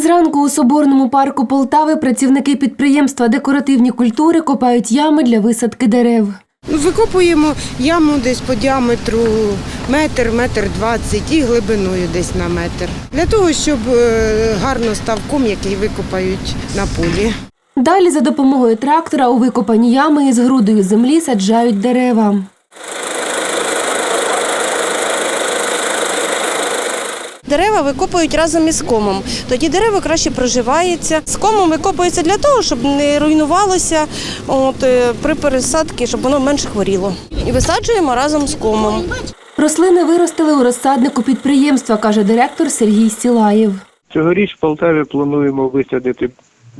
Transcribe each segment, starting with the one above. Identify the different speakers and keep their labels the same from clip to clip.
Speaker 1: Зранку у Соборному парку Полтави працівники підприємства декоративні культури копають ями для висадки дерев.
Speaker 2: Ну, Викопуємо яму десь по діаметру метр, метр двадцять і глибиною десь на метр. Для того, щоб е, гарно став ком, який викопають на полі.
Speaker 1: Далі за допомогою трактора у викопані ями із грудою землі саджають дерева.
Speaker 3: Дерева викопують разом із комом. Тоді дерево краще проживається. З комом викопується для того, щоб не руйнувалося от, е, при пересадці, щоб воно менше хворіло. І висаджуємо разом з комом.
Speaker 1: Рослини виростили у розсаднику підприємства, каже директор Сергій Сілаєв.
Speaker 4: Цьогоріч в Полтаві плануємо висадити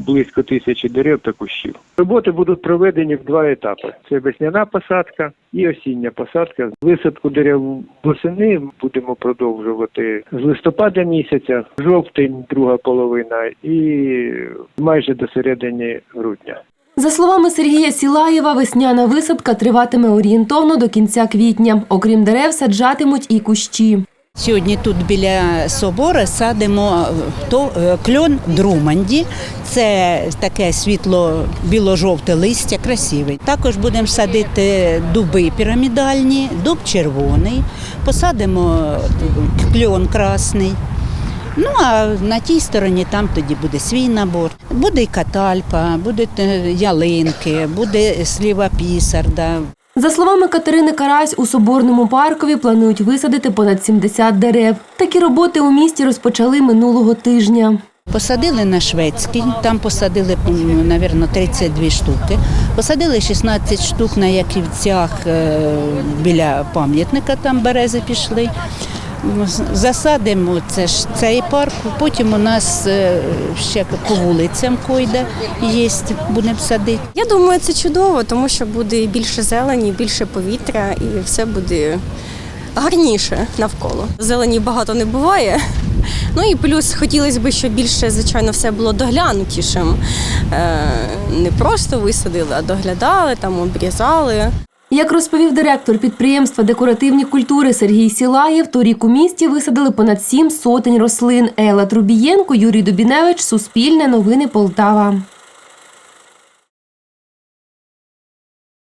Speaker 4: близько тисячі дерев та кущів. Роботи будуть проведені в два етапи: це весняна посадка і осіння посадка. Висадку дерев восени будемо продовжувати з листопада місяця, жовтень, друга половина, і майже до середини грудня.
Speaker 1: За словами Сергія Сілаєва, весняна висадка триватиме орієнтовно до кінця квітня. Окрім дерев, саджатимуть і кущі.
Speaker 5: Сьогодні тут біля собора садимо е, е, кльон Друманді. Це таке світло біло-жовте листя, красивий. Також будемо садити дуби пірамідальні, дуб червоний, посадимо е, кльон красний. Ну а на тій стороні там тоді буде свій набор. Буде і катальпа, будуть ялинки, буде сліва пісарда.
Speaker 1: За словами Катерини Карась, у Соборному паркові планують висадити понад 70 дерев. Такі роботи у місті розпочали минулого тижня.
Speaker 5: Посадили на шведський, там посадили, мабуть, 32 штуки. Посадили 16 штук на Яківцях е, біля пам'ятника, там берези пішли. Засадимо це ж цей парк, потім у нас е, ще по вулицям койда є, будемо садити.
Speaker 6: Я думаю, це чудово, тому що буде більше зелені, більше повітря і все буде гарніше навколо. Зелені багато не буває. Ну і плюс хотілося б, щоб більше, звичайно, все було доглянутішим. Е, Не просто висадили, а доглядали, там обрізали.
Speaker 1: Як розповів директор підприємства декоративні культури Сергій Сілаєв, торік у місті висадили понад сім сотень рослин. Ела Трубієнко, Юрій Дубіневич, Суспільне новини Полтава.